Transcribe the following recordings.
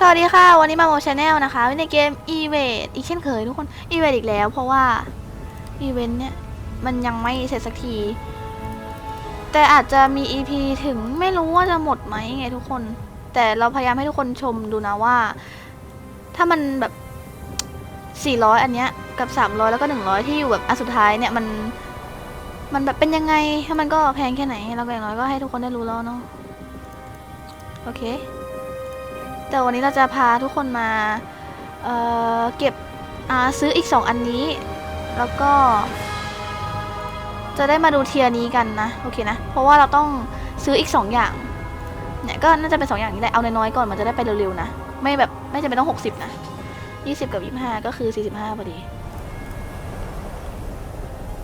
สวัสดีค่ะ วันนี้มาโมชาแนลนะคะในเกม e v a d อีกเช่นเคยทุกคน e v a d อีกแล้ว เพราะว่าอีเวนต์เนี่ยมันยังไม่เสร็จสักที แต่อาจจะมี EP ถึงไม่รู้ว่าจะหมดไหมไงทุกคน แต่เราพยายามให้ทุกคนชมดูนะว่า ถ้ามันแบบ 400 อันเนี้ยกับ 300 แล้วก็ 100 ที่อยู่แบบอันสุดท้ายเนี่ยมันมันแบบเป็นยังไงถ้ามันก็แพงแค่ไหนเราก็อย่างน้อยก็ให้ทุกคนได้รู้แล้วเนาะโอเค แต่วันนี้เราจะพาทุกคนมาเเก็บซื้ออีก 2 อันนี้ แล้วก็ จะได้มาดูเทียนี้กันนะโอเคนะ เพราะว่าเราต้องซื้ออีก 2 อย่างเนี่ยก็น่าจะเป็น 2 อย่างนี้แหละเอาน้อยๆก่อนมันจะได้ไปเร็วๆนะไม่แบบไม่จำเป็นต้อง 60 นะ 20 กับ 25 ก็คือ 45พอดี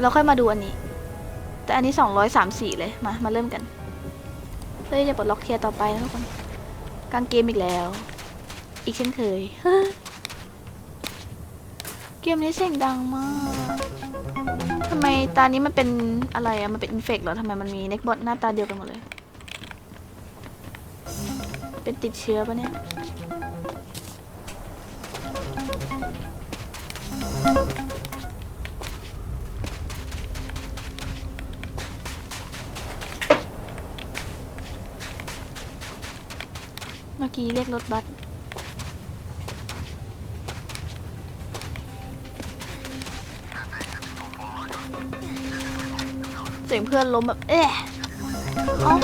เราค่อยมาดูอันนี้ แต่อันนี้ 234 เลยมามาเริ่มกันเพื่อจะปลดล็อกเทียร์ต่อไปนะทุกคน กลางเกมอีกแล้ว อีกเช่นเคย เกมนี้เสียงดังมากทำไมตานี้มันเป็นอะไรอะมันเป็นอินเฟกเหรอทำไมมันมีเน็กบอทหน้าตาเดียวกันหมดเลย เป็นติดเชื้อปะเนี่ย อกี้เรียกรถบัสเสียงเพื่อนล้มแบบ เอ๊ะเอ้า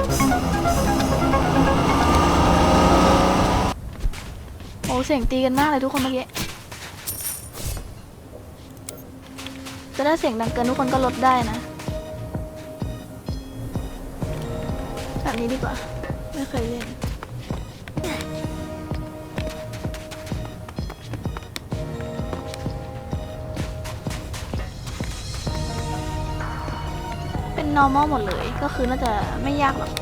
โอ้เสียงตีกันมากเลยทุกคนเมื่อกี้จะได้เสียงดังเกินทุกคนก็ลดได้นะ แบบนี้ดีกว่า ไม่เคยเล่น normal หมดเลย ก็คือน่าจะไม่ยากหรอก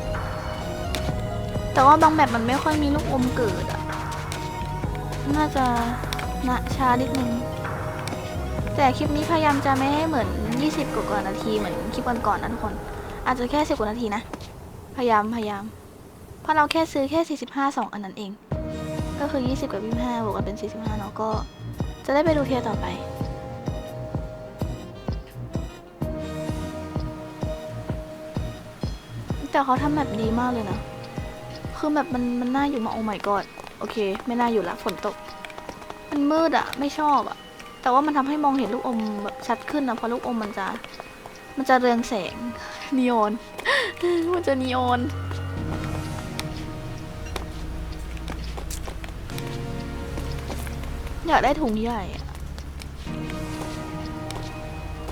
แต่ว่าบางแบบมันไม่ค่อยมีลูกอมเกิดอะน่าจะนะช้านิดนึง แต่คลิปนี้พยายามจะไม่ให้เหมือน 20 กว่านาทีเหมือนคลิปก่อนๆนะทุกคน อาจจะแค่ 10 กว่านาทีนะ พยายามพยายาม เพราะเราแค่ซื้อแค่ 45 2 อันนั้นเอง ก็คือ 20 กับ 25บวกกันเป็น 45เนาะก็ จะได้ไปดูเทียร์ต่อไป แต่เขาทำแบบดีมากเลยนะ คือแบบมันมันน่าอยู่มาโอ้ my god โอเค ไม่น่าอยู่ละฝนตก มันมืดอะไม่ชอบอะแต่ว่ามันทำให้มองเห็นลูกอมแบบชัดขึ้นนะเพราะลูกอมมันจะ มันจะเรืองแสงนีออน มันจะนีออนอยากได้ถุงใหญ่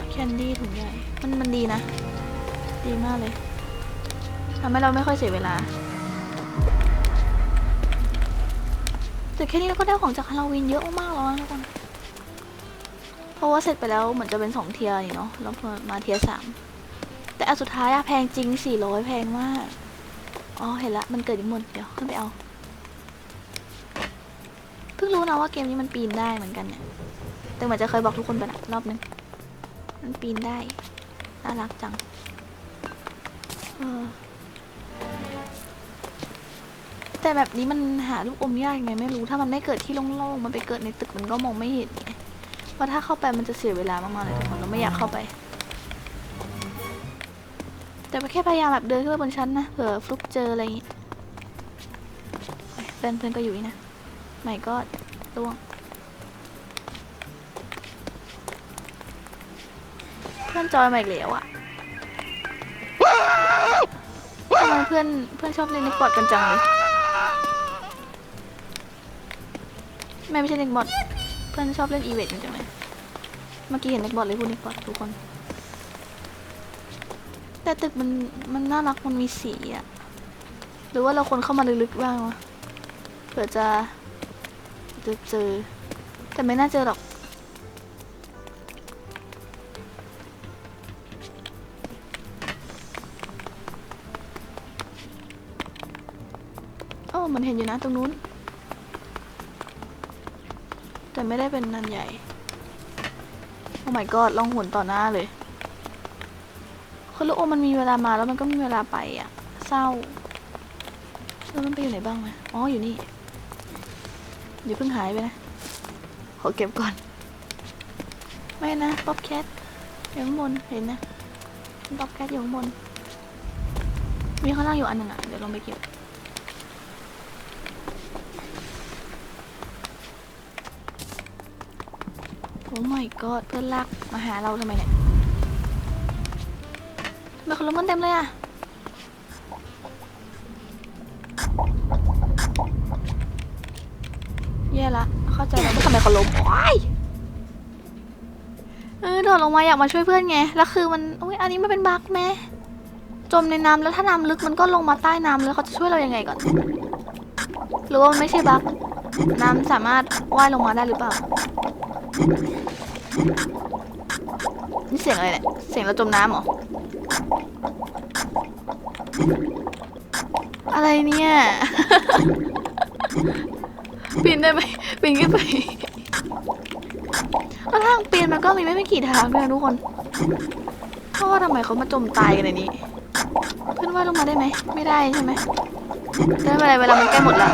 แคนดี้ถุงใหญ่ มันมันดีนะ ดีมากเลย ทำให้เราไม่ค่อยเสียเวลา แต่แค่นี้เราก็ได้ของจากฮาโลวีนเยอะมากแล้วนะทุกคนเพราะว่าเสร็จไปแล้วเหมือนจะเป็นสองเทียร์นี่เนาะแล้วมาเทียร์สามแต่อันสุดท้ายอะแพงจริงสี่ร้อยแพงมาก อ๋อเห็นละมันเกิดอีกหมดเดี๋ยวขึ้นไปเอา เพิ่งรู้นะว่าเกมนี้มันปีนได้เหมือนกันเนี่ย แต่เหมือนจะเคยบอกทุกคนไปนะรอบนึง มันปีนได้ น่ารักจัง เออ แต่แบบนี้มันหาลูกอมยากยังไงไม่รู้ถ้ามันไม่เกิดที่โล่งๆมันไปเกิดในตึกมันก็มองไม่เห็นไงเพราะถ้าเข้าไปมันจะเสียเวลามากๆเลยทุกคนเราไม่อยากเข้าไป แต่แค่พยายามแบบเดินขึ้นไปบนชั้นนะเผื่อฟลุกเจออะไรอย่างงี้เพื่อนเพื่อนก็อยู่นี่นะใหม่ก็ล่วงเพื่อนจอยมาอีกแล้วอะทำไมเพื่อนเพื่อนชอบเล่นนิกบอดกันจังเลย ไม่ไม่ใช่เน็กบอทเพื่อนชอบเล่นอีเวนต์จังเลยเมื่อกี้เห็นเน็กบอทเลยพูดเน็กบอททุกคน แต่ตึกมันมันน่ารักมันมีสีอะหรือว่าเราคนเข้ามาลึกๆบ้างวะเผื่อจะจะเจอ แต่ไม่น่าเจอหรอกโอ้มันเห็นอยู่นะตรงนู้น แต่ไม่ได้เป็นนันใหญ่ โอ้ my god ลองหุ่นต่อหน้าเลยคือลูกอมมันมีเวลามาแล้วมันก็มีเวลาไปอะ เศร้าแล้วมันไปอยู่ไหนบ้างไหมอ๋อ อยู่นี่ อย่าเพิ่งหายไปนะ ขอเก็บก่อน ไม่นะป๊อปแคทอยู่ข้างบน เห็นนะป๊อปแคทอยู่ข้างบน มีข้างล่างอยู่อันหนึ่งอะ เดี๋ยวลองไปเก็บ อ้ my god เพื่อนลากมาหาเราทำไมเนี่ยทำไมคนล้มกันเต็มเลยอะแย่ละ เข้าใจแล้วว่าทำไมเขาล้มว้ายเออโดดลงมาอยากมาช่วยเพื่อนไง แล้วคือมันอุ้ยอันนี้มันเป็นบั๊กไหมจมในน้ำแล้วถ้าน้ำลึกมันก็ลงมาใต้น้ำแล้วเขาจะช่วยเรายังไงก่อน หรือว่ามันไม่ใช่บั๊กน้ำสามารถว่ายลงมาได้หรือเปล่า นี่เสียงอะไรเนี่ย เสียงเราจมน้ำเหรอ อะไรเนี่ย ปีนได้ไหมปีนขึ้นไปแล้วทางปีนมันก็มีไม่ไม่กี่ทางด้วยนะทุกคนเพราะว่าทำไมเขามาจมตายกันในนี้ ขึ้นว่ายลงมาได้ไหม ไม่ได้ใช่ไหมไม่เป็นไรเวลามันใกล้หมดแล้ว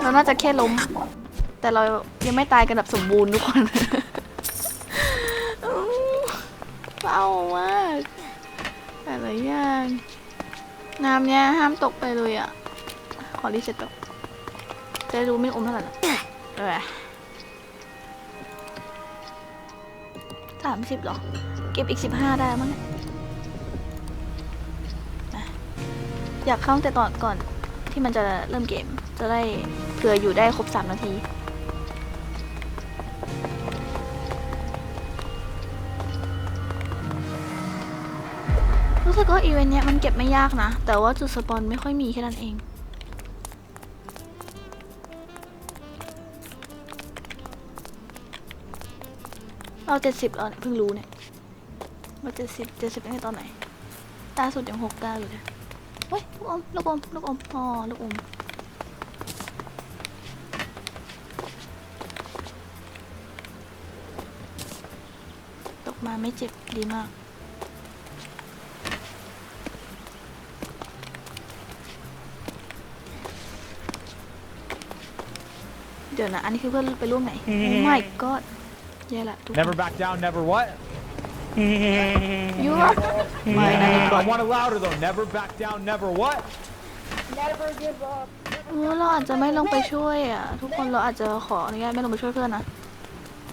เราน่าจะแค่ล้ม แต่เรายังไม่ตายกันแบบสมบูรณ์ทุกคนเศร้ามากแต่ละอย่างน้ำเนี้ยห้ามตกไปเลยอะ ขอรีเซ็ตก่อนจะรู้ไม่อมเท่าไหร่ละเออสามสิบหรอ เก็บอีกสิบห้าได้มั้งอยากเข้าแต่ตอนก่อนที่มันจะเริ่มเกม จะได้เผื่ออยู่ได้ครบสามนาที สึกว่าอีเวนต์เนี้ยมันเก็บไม่ยากนะ แต่ว่าจุดสปอนไม่ค่อยมีแค่นั้นเองเราเจ็ดสิบเนี่ยเพิ่งรู้เนี่ยว่าเจ็ดสิบเจ็ดสิบตั้งแต่ตอนไหนล่าสุดยังหกเก้าอยู่เลยเฮ้ยลูกอมลูกอมลูกอมอ๋อลูกอมตกมาไม่เจ็บดีมาก เดี๋ยวนะ อันนี้คือเพื่อนไปร่วมไหนโอ้ my god แย่ละทุกคน Never back down, never what? ยูวไม่นะนี่ก่อน I want it louder though. Never back down, never what? เออเราอาจจะไม่ลงไปช่วยอะ ทุกคนเราอาจจะขออนุญาตไม่ลงไปช่วยเพื่อนนะ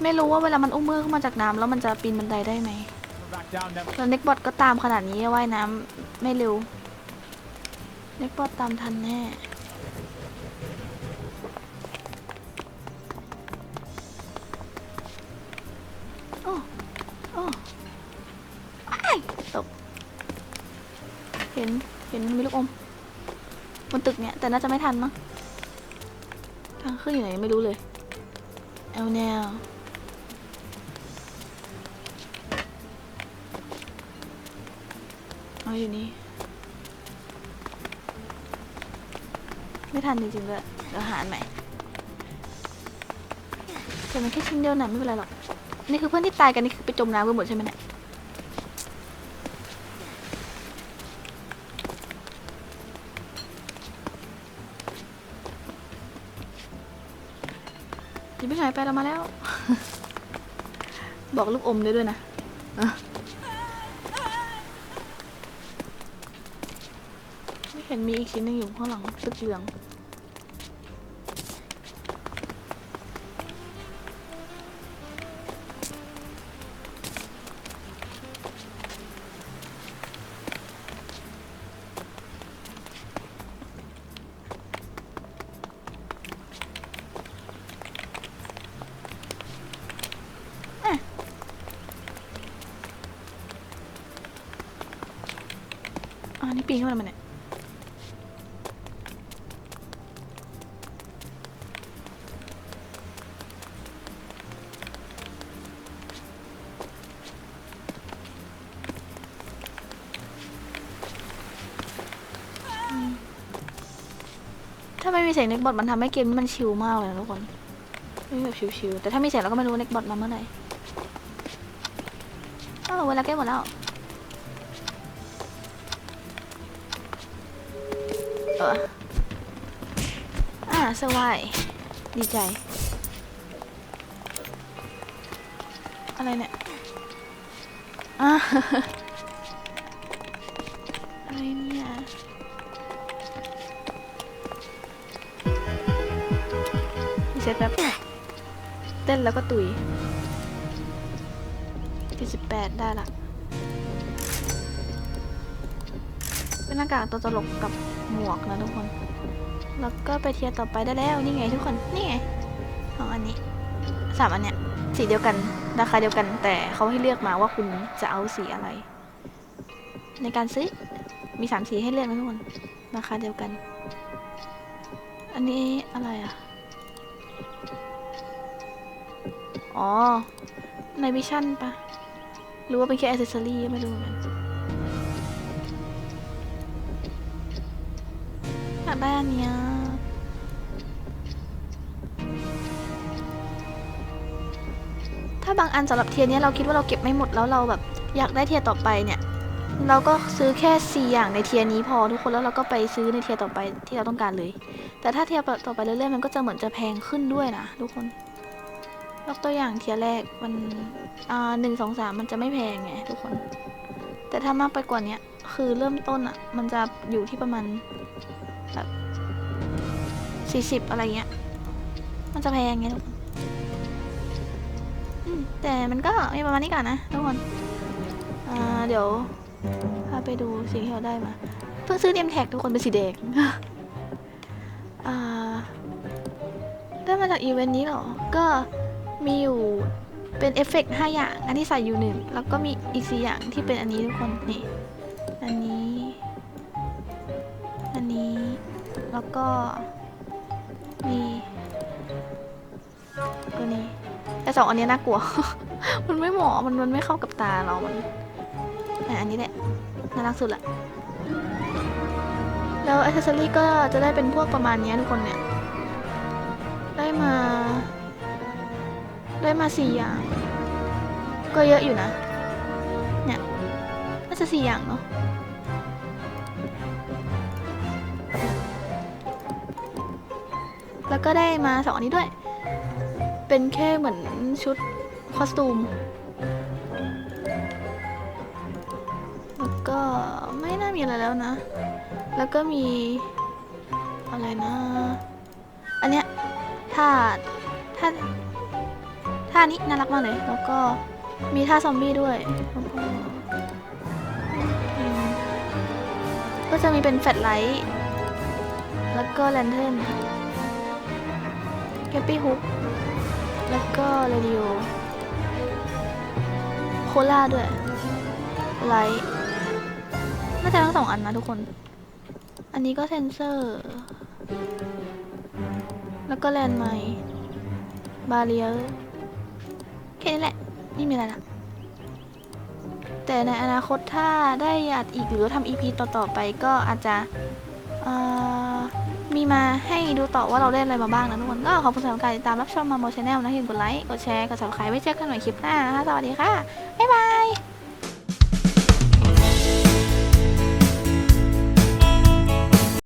ไม่รู้ว่าเวลามันอุ้มมือขึ้นมาจากน้ำแล้วมันจะปีนบันไดได้ไหม Never back down, never. แล้วเน็กบอทก็ตามขนาดนี้ว่ายน้ำไม่เร็ว เน็กบอทตามทันแน่ ตก เห็น เห็นมีลูกอม บนตึกเนี่ย แต่น่าจะไม่ทันมั้ง ทางขึ้นอยู่ไหนไม่รู้เลย เอาแนวเอาอยู่นี่ ไม่ทันจริงๆเลยเดี๋ยวหารใหม่แต่มันแค่ชิ้นเดียวหน่ะไม่เป็นไรหรอก นี่คือเพื่อนที่ตายกันนี่คือไปจมน้ำกันหมดใช่ไหมเนี่ย ไปเรามาแล้ว บอกลูกอมได้ด้วยนะไม่เห็นมีอีกชิ้นหนึงอยู่ข้างหลังตึกเหลือง อ่านี่ปีนขึ้นมาทำไมเนี่ยถ้าไม่มีเสียงเน็กบอทมันทำให้เกมนี้มันชิลมากเลยนะทุกคนไม่แบบชิลๆแต่ถ้ามีเสียงเราก็ไม่รู้เน็กบอทมาเมื่อไหร่เออเวลาแก้หมดแล้ว เอออะสื้อไหวดีใจ อะไรเนี่ยอ่าอะไรเนี่ยรีเซ็ตแป๊บเต้นแล้วก็ตุย48ได้ละ เป็นหน้ากากตัวตลกกับหมวกนะทุกคน แล้วก็ไปเทียร์ต่อไปได้แล้ว นี่ไงทุกคน นี่ไงสองอันนี้สามอันเนี้ย สีเดียวกัน ราคาเดียวกัน แต่เขาให้เลือกมาว่าคุณจะเอาสีอะไร ในการซื้อ มีสามสีให้เลือกนะทุกคน ราคาเดียวกัน อันนี้อะไรอะ อ๋อ ในวิชั่นปะหรือว่าเป็นแค่อ c เซซอรี่ไม่รู้เหมือนกันากได้อันเนี้ยถ้าบางอันสำหรับเทียนี้เราคิดว่าเราเก็บไม่หมดแล้วเราแบบ อยากได้เทียต่อไปเนี่ย เราก็ซื้อแค่สี่อย่างในเทียนี้พอทุกคนแล้วเราก็ไปซื้อในเทียต่อไปที่เราต้องการเลย แต่ถ้าเทียต่อไปเรื่อยๆมันก็จะเหมือนจะแพงขึ้นด้วยนะทุกคนยกตัวอย่างเทียแรกมันอ่าหนึ่งสองสามมันจะไม่แพงไงทุกคน แต่ถ้ามากไปกว่าเนี้ยคือเริ่มต้นอะ่ะ มันจะอยู่ที่ประมาณ แบบสี่สิบอะไรเงี้ย มันจะแพงไงทุกคนแต่มันก็มีประมาณนี้ก่อนนะทุกคนเดี๋ยวพาไปดูสิ่งที่เราได้มา เพิ่งซื้อเนมแท็กทุกคนเป็นสีแดงอ่าได้มาจากอีเวนต์นี้เหรอ ก็มีอยู่เป็นเอฟเฟกต์ห้าอย่าง อันที่ใส่อยู่หนึ่งแล้วก็มีอีกสี่อย่างที่เป็นอันนี้ทุกคน นี่ อันนี้ แล้วก็นี่ก็นี่แต่สองอันนี้น่ากลัว มันไม่เหมาะมันมันไม่เข้ากับตาเรา มันอะอันนี้แหละน่ารักสุดละแล้วอ c เซสซอรี่ก็จะได้เป็นพวกประมาณนี้ทุกคนเนี่ย ได้มา ได้มาสี่อย่าง ก็เยอะอยู่นะ เนี่ย น่าจะสี่อย่างเนาะ ก็ได้มาสองอันนี้ด้วย เป็นแค่เหมือนชุดคอสตูม แล้วก็ไม่น่ามีอะไรแล้วนะ แล้วก็มีอะไรนะ อันเนี้ยท่าท่าท่านี้น่ารักมากเลย แล้วก็มีท่าซอมบี้ด้วยแล้วก็ก็จะมีเป็นแฟลชไลท์ แล้วก็แลนเทิร์น แกปปี้ฮุกแล้วก็เรดิโอโคล่าด้วยไลท์น่าจะทั้งสองอันนะทุกคน อันนี้ก็เซนเซอร์ แล้วก็แลนด์ไมบาเรียแค่นี้แหละ ไม่มีอะไรละแต่ในอนาคตถ้าได้อัดอีกหรือทำ EP ต่อ ๆ ไปก็อาจจะอ่อ มีมาให้ดูต่อว่าเราเล่นอะไรมาบ้างนะทุกคน ก็ขอบคุณสำหรับการติดตามรับชมมาโมชแนลนะอย่าลืมกดไลค์ กดแชร์ กดสับสไครต์ไว้เจอกันใหม่คลิปหน้านะคะ สวัสดีค่ะ บ๊ายบาย